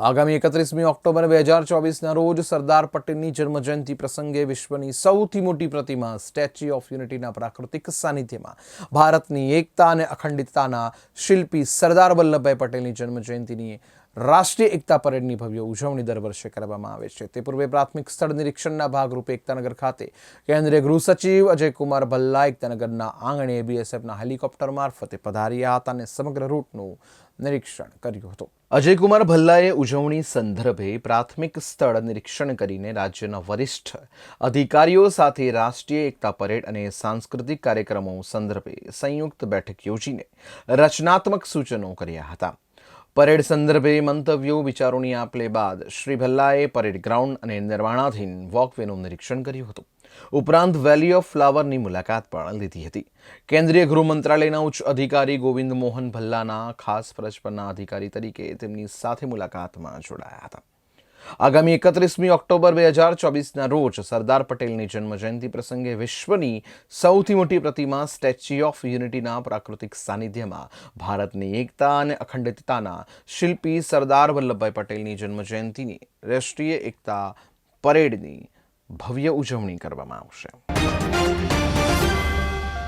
આગામી એકત્રીસમી ઓક્ટોબર બે હજાર ચોવીસના રોજ સરદાર પટેલની જન્મજયંતિ પ્રસંગે વિશ્વની સૌથી મોટી પ્રતિમા, સ્ટેચ્યુ ઓફ યુનિટીના પ્રાકૃતિક સાનિધ્યમાં. ભારતની એકતા અને અખંડિતતાના શિલ્પી સરદાર વલ્લભભાઈ પટેલની જન્મજયંતિની રાષ્ટ્રીય એકતા પરેડની ભવ્ય ઉજવણી દર વર્ષે કરવામાં આવે છે. તે પૂર્વે પ્રાથમિક સ્થળ નિરીક્ષણના ભાગરૂપે એકતાનગર ખાતે કેન્દ્રીય ગૃહ સચિવ અજયકુમાર ભલ્લા એકતાનગરના આંગણે બીએસએફના હેલિકોપ્ટર મારફતે પધાર્યા હતા અને સમગ્ર રૂટનું નિરીક્ષણ કર્યું હતું. અજયકુમાર ભલ્લાએ ઉજવણી સંદર્ભે પ્રાથમિક સ્થળ નિરીક્ષણ કરીને રાજ્યના વરિષ્ઠ અધિકારીઓ સાથે રાષ્ટ્રીય એકતા પરેડ અને સાંસ્કૃતિક કાર્યક્રમો સંદર્ભે સંયુક્ત બેઠક યોજીને રચનાત્મક સૂચનો કર્યા હતા. પરેડ સંદર્ભે મંતવ્યો, વિચારોની આપ લે બાદ શ્રી ભલ્લાએ પરેડ ગ્રાઉન્ડ અને નિર્માણાધીન વોકવેનું નિરીક્ષણ કર્યું હતું. ઉપરાંત વેલી ઓફ ફ્લાવરની મુલાકાત પણ લીધી હતી. કેન્દ્રીય ગૃહ મંત્રાલયના ઉચ્ચ અધિકારી ગોવિંદ મોહન ભલ્લાના ખાસ ફરજ પરના અધિકારી તરીકે તેમની સાથે મુલાકાતમાં જોડાયા હતા. આગામી એકત્રીસમી ઓક્ટોબર બે હજાર ચોવીસના રોજ સરદાર પટેલની જન્મજયંતિ પ્રસંગે વિશ્વની સૌથી મોટી પ્રતિમા સ્ટેચ્યુ ઓફ યુનિટીના પ્રાકૃતિક સાનિધ્યમાં ભારતની એકતા અને અખંડિતતાના શિલ્પી સરદાર વલ્લભભાઈ પટેલની જન્મજયંતિની રાષ્ટ્રીય એકતા પરેડની ભવ્ય ઉજવણી કરવામાં આવશે.